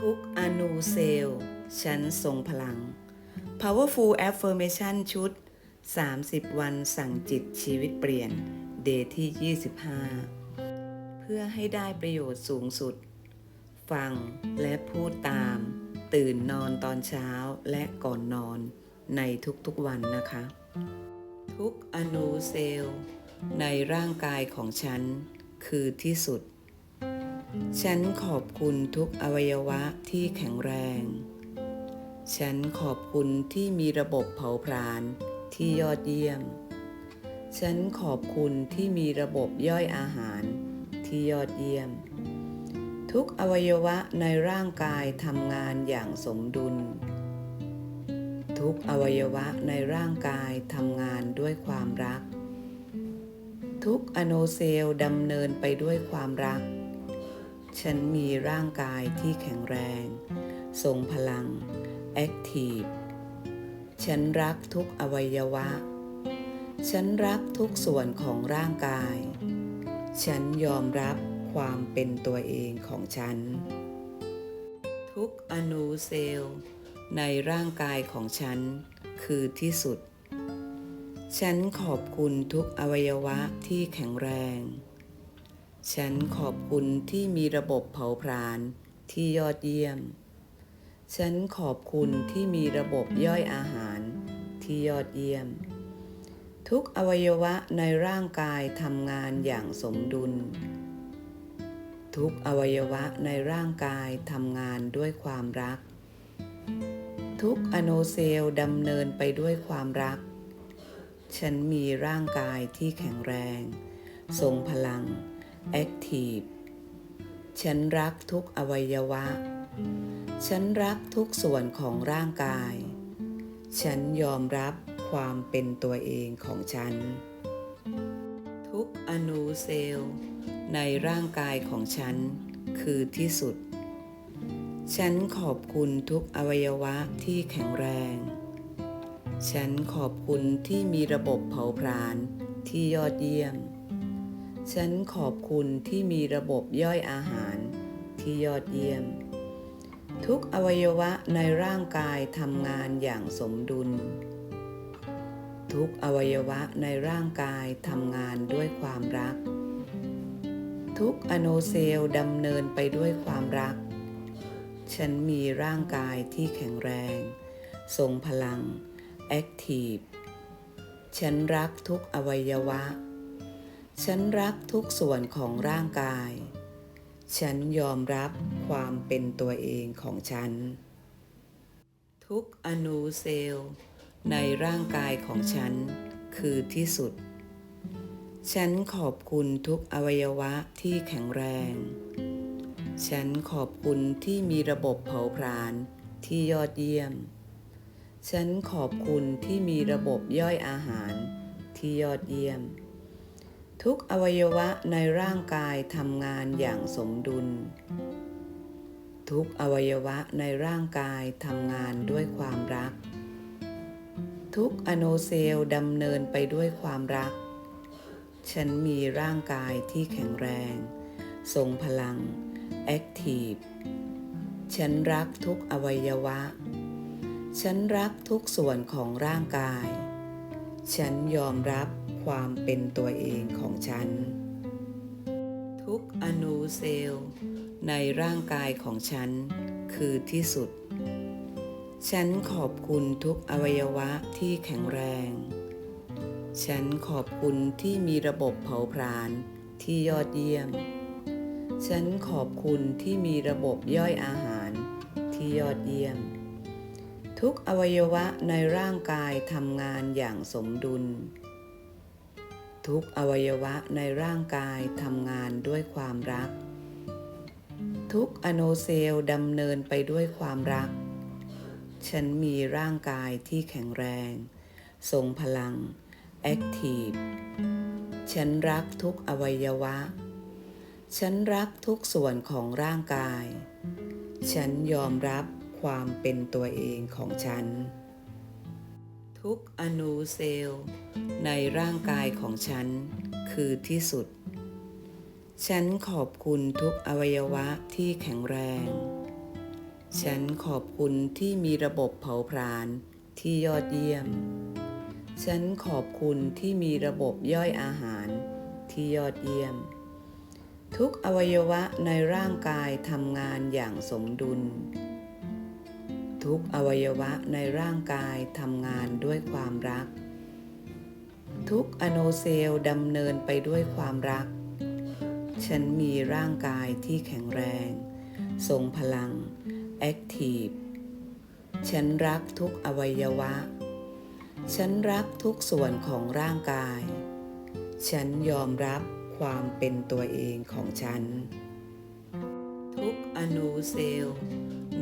ทุกอนูเซลล์ฉันทรงพลัง Powerful Affirmation ชุด 30 วันสั่งจิตชีวิตเปลี่ยน เดย์ที่ 25 เพื่อให้ได้ประโยชน์สูงสุด ฟังและพูดตาม ตื่นนอนตอนเช้าและก่อนนอนในทุกๆวันนะคะ ทุกอนูเซลล์ในร่างกายของฉันคือที่สุด ฉันขอบคุณทุกอวัยวะที่แข็งแรง ฉันขอบคุณที่มีระบบเผาผลาญที่ยอดเยี่ยม ฉันขอบคุณที่มีระบบย่อยอาหารที่ยอดเยี่ยม ทุกอวัยวะในร่างกายทำงานอย่างสมดุล ทุกอวัยวะในร่างกายทำงานด้วยความรัก ทุกอโนเซลดำเนินไปด้วยความรัก ฉันมีร่างกายที่แข็งแรง ทรงพลัง แอคทีฟ ฉันรักทุกอวัยวะ ฉันรักทุกส่วนของร่างกาย ฉันยอมรับความเป็นตัวเองของฉัน ทุกอนูเซลล์ในร่างกายของฉันคือที่สุด ฉันขอบคุณทุกอวัยวะที่แข็งแรง ฉันขอบคุณที่มีระบบเผาผลาญที่ยอดเยี่ยม ฉันขอบคุณที่มีระบบย่อยอาหารที่ยอดเยี่ยม ทุกอวัยวะในร่างกายทำงานอย่างสมดุล ทุกอวัยวะในร่างกายทำงานด้วยความรัก ทุกอโนเซลล์ดำเนินไปด้วยความรัก ฉันมีร่างกายที่แข็งแรง ทรงพลัง แอคทีฟฉันรักทุกอวัยวะ ฉันรักทุกส่วนของร่างกาย ฉันยอมรับความเป็นตัวเองของฉัน ทุกอนูเซลล์ในร่างกายของฉันคือที่สุด ฉันขอบคุณทุกอวัยวะที่แข็งแรง ฉันขอบคุณที่มีระบบเผาผลาญที่ยอดเยี่ยม ฉันขอบคุณที่มีระบบย่อยอาหารที่ยอดเยี่ยม ทุกอวัยวะในร่างกายทำงานอย่างสมดุล ทุกอวัยวะในร่างกายทำงานด้วยความรัก ทุกอโนเซลดำเนินไปด้วยความรัก ฉันมีร่างกายที่แข็งแรง ทรงพลัง แอคทีฟ ฉันรักทุกอวัยวะ ฉันรักทุกส่วนของร่างกาย ฉันยอมรับความเป็นตัวเองของฉัน ทุกอนูเซลล์ในร่างกายของฉันคือที่สุด ฉันขอบคุณทุกอวัยวะที่แข็งแรง ฉันขอบคุณที่มีระบบเผาผลาญที่ยอดเยี่ยม ฉันขอบคุณที่มีระบบย่อยอาหารที่ยอดเยี่ยม ทุกอวัยวะในร่างกายทำงานอย่างสมดุล ทุกอวัยวะในร่างกายทำงานด้วยความรัก ทุกอโนเซลล์ดำเนินไปด้วยความรัก ฉันมีร่างกายที่แข็งแรง ทรงพลัง แอคทีฟ ฉันรักทุกอวัยวะ ฉันรักทุกส่วนของร่างกาย ฉันยอมรับ ความเป็นตัวเองของฉัน ทุกอนูเซลล์ในร่างกายของฉันคือที่สุด ฉันขอบคุณทุกอวัยวะที่แข็งแรง ฉันขอบคุณที่มีระบบเผาผลาญที่ยอดเยี่ยม ฉันขอบคุณที่มีระบบย่อยอาหารที่ยอดเยี่ยม ทุกอวัยวะในร่างกายทำงานอย่างสมดุล ทุกอวัยวะในร่างกายทำงานด้วยความรัก ทุกอโนเซลล์ดำเนินไปด้วยความรัก ฉันมีร่างกายที่แข็งแรง ทรงพลัง แอคทีฟ ฉันรักทุกอวัยวะ ฉันรักทุกส่วนของร่างกาย ฉันยอมรับความเป็นตัวเองของฉัน ทุกอนูเซลล์ในร่างกายของฉัน คือที่สุด ฉันขอบคุณทุกอวัยวะที่แข็งแรง ฉันขอบคุณที่มีระบบเผาผลาญที่ยอดเยี่ยม ฉันขอบคุณที่มีระบบย่อยอาหารที่ยอดเยี่ยม ทุกอวัยวะในร่างกายทำงานอย่างสมดุล ทุกอวัยวะในร่างกายทำงานด้วยความรัก ทุกอโนเซลดำเนินไปด้วยความรัก ฉันมีร่างกายที่แข็งแรง ทรงพลัง แอคทีฟ ฉันรักทุกอวัยวะ ฉันรักทุกส่วนของร่างกาย ฉันยอมรับความเป็นตัวเองของฉัน ทุกอนูเซลล์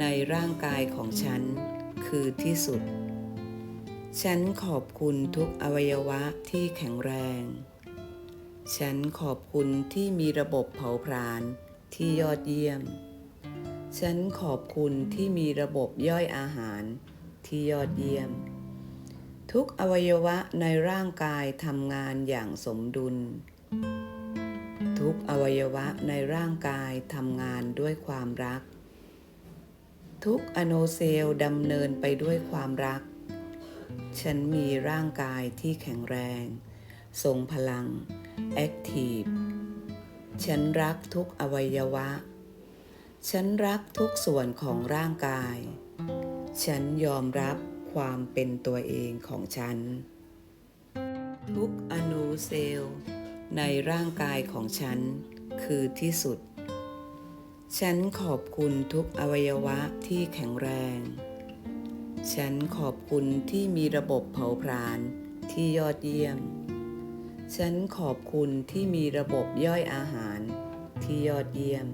ในร่างกายของฉันคือที่สุด ฉันขอบคุณทุกอวัยวะที่แข็งแรง ฉันขอบคุณที่มีระบบเผาผลาญที่ยอดเยี่ยม ฉันขอบคุณที่มีระบบย่อยอาหารที่ยอดเยี่ยม ทุกอวัยวะในร่างกายทำงานอย่างสมดุล ทุกอวัยวะในร่างกายทำงานด้วยความรัก ทุกอโนเซลดำเนินไปด้วยความรัก ฉันมีร่างกายที่แข็งแรง ทรงพลัง แอคทีฟ ฉันรักทุกอวัยวะ ฉันรักทุกส่วนของร่างกาย ฉันยอมรับความเป็นตัวเองของฉัน ทุกอนูเซลล์ในร่างกายของฉันคือที่สุด ฉันขอบคุณทุกอวัยวะที่แข็งแรง ฉันขอบคุณที่มีระบบเผาผลาญที่ยอดเยี่ยม ฉันขอบคุณที่มีระบบย่อยอาหารที่ยอดเยี่ยม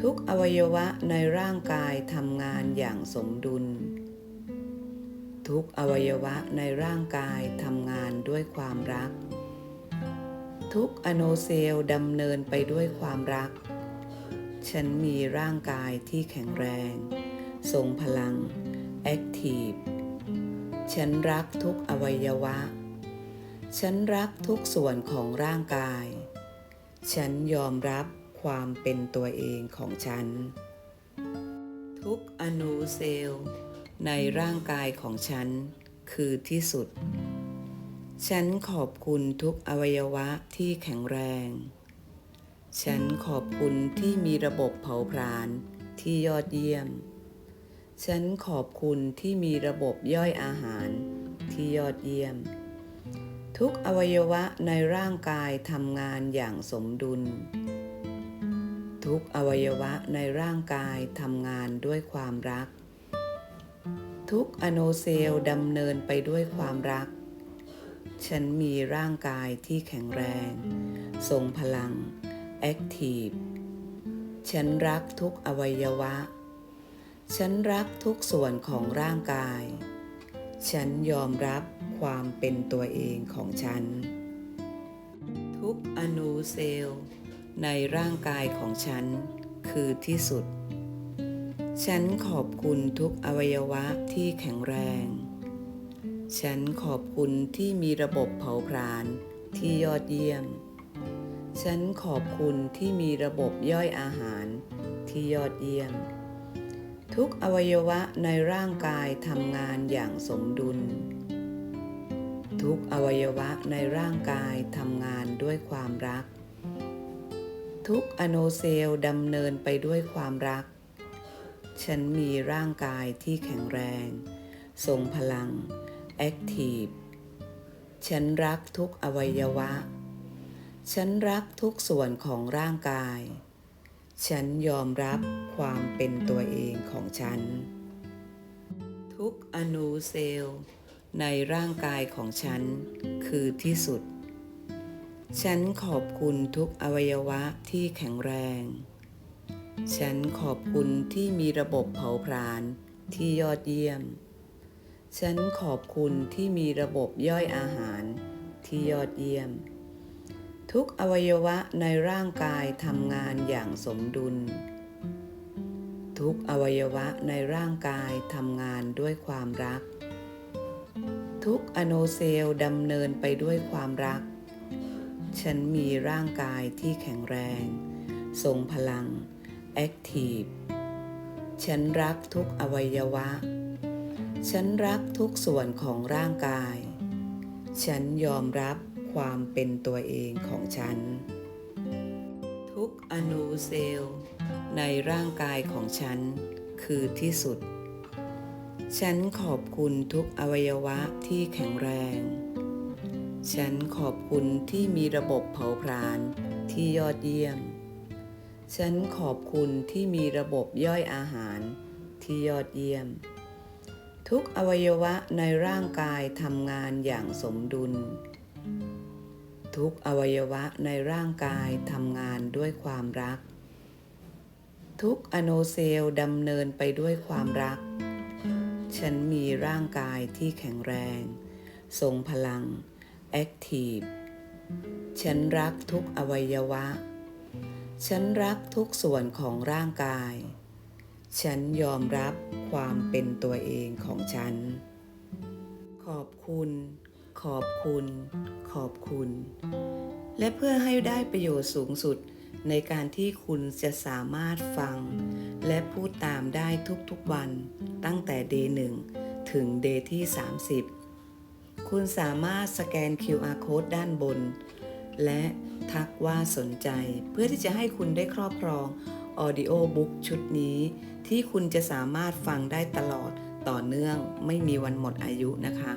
ทุกอวัยวะในร่างกายทำงานอย่างสมดุล ทุกอวัยวะในร่างกายทำงานด้วยความรัก ทุกอโนเซลดำเนินไปด้วยความรัก ฉันมีร่างกายที่แข็งแรง ทรงพลัง แอคทีฟ ฉันรักทุกอวัยวะ ฉันรักทุกส่วนของร่างกาย ฉันยอมรับความเป็นตัวเองของฉัน ทุกอนูเซลล์ในร่างกายของฉันคือที่สุด ฉันขอบคุณทุกอวัยวะที่แข็งแรง ฉันขอบคุณที่มีระบบเผาผลาญที่ยอดเยี่ยม ฉันขอบคุณที่มีระบบย่อยอาหารที่ยอดเยี่ยม ทุกอวัยวะในร่างกายทำงานอย่างสมดุล ทุกอวัยวะในร่างกายทำงานด้วยความรัก ทุกอโนเซลดำเนินไปด้วยความรัก ฉันมีร่างกายที่แข็งแรง ทรงพลัง แอคทีฟฉันรักทุกอวัยวะ ฉันรักทุกส่วนของร่างกาย ฉันยอมรับความเป็นตัวเองของฉัน ทุกอนูเซลล์ในร่างกายของฉันคือที่สุด ฉันขอบคุณทุกอวัยวะที่แข็งแรง ฉันขอบคุณที่มีระบบเผาผลาญที่ยอดเยี่ยม ฉันขอบคุณที่มีระบบย่อยอาหารที่ยอดเยี่ยม ทุกอวัยวะในร่างกายทำงานอย่างสมดุล ทุกอวัยวะในร่างกายทำงานด้วยความรัก ทุกอโนเซลล์ดำเนินไปด้วยความรัก ฉันมีร่างกายที่แข็งแรง ทรงพลัง แอคทีฟ ฉันรักทุกอวัยวะ ฉันรักทุกส่วนของร่างกาย ฉันยอมรับความเป็นตัวเองของฉัน ทุกอนูเซลล์ในร่างกายของฉันคือที่สุด ฉันขอบคุณทุกอวัยวะที่แข็งแรง ฉันขอบคุณที่มีระบบเผาผลาญที่ยอดเยี่ยม ฉันขอบคุณที่มีระบบย่อยอาหารที่ยอดเยี่ยม ทุกอวัยวะในร่างกายทำงานอย่างสมดุล ทุกอวัยวะในร่างกายทำงานด้วยความรัก ทุกอโนเซลดำเนินไปด้วยความรัก ฉันมีร่างกายที่แข็งแรง ทรงพลัง แอคทีฟ ฉันรักทุกอวัยวะ ฉันรักทุกส่วนของร่างกาย ฉันยอมรับ ความเป็นตัวเองของฉัน ทุกอนูเซลล์ในร่างกายของฉันคือที่สุด ฉันขอบคุณทุกอวัยวะที่แข็งแรง ฉันขอบคุณที่มีระบบเผาผลาญที่ยอดเยี่ยม ฉันขอบคุณที่มีระบบย่อยอาหารที่ยอดเยี่ยม ทุกอวัยวะในร่างกายทำงานอย่างสมดุล ทุกอวัยวะในร่างกายทำงานด้วยความรัก ทุกอโนเซลล์ดำเนินไปด้วยความรัก ฉันมีร่างกายที่แข็งแรง ทรงพลัง แอคทีฟ ฉันรักทุกอวัยวะ ฉันรักทุกส่วนของร่างกาย ฉันยอมรับความเป็นตัวเองของฉัน ขอบคุณ อบคุณ ขอบคุณ และเพื่อให้ได้ประโยชน์สูงสุดในการที่คุณจะสามารถฟัง และพูดตามได้ทุกๆวันตั้งแต่เดย์หนึ่งถึงเดย์ที่ 30 คุณสามารถสแกน QR Code ด้านบน และทักว่าสนใจเพื่อที่จะให้คุณได้ครอบครอง Audio Book ชุดนี้ ที่คุณจะสามารถฟังได้ตลอดต่อเนื่องไม่มีวันหมดอายุนะคะ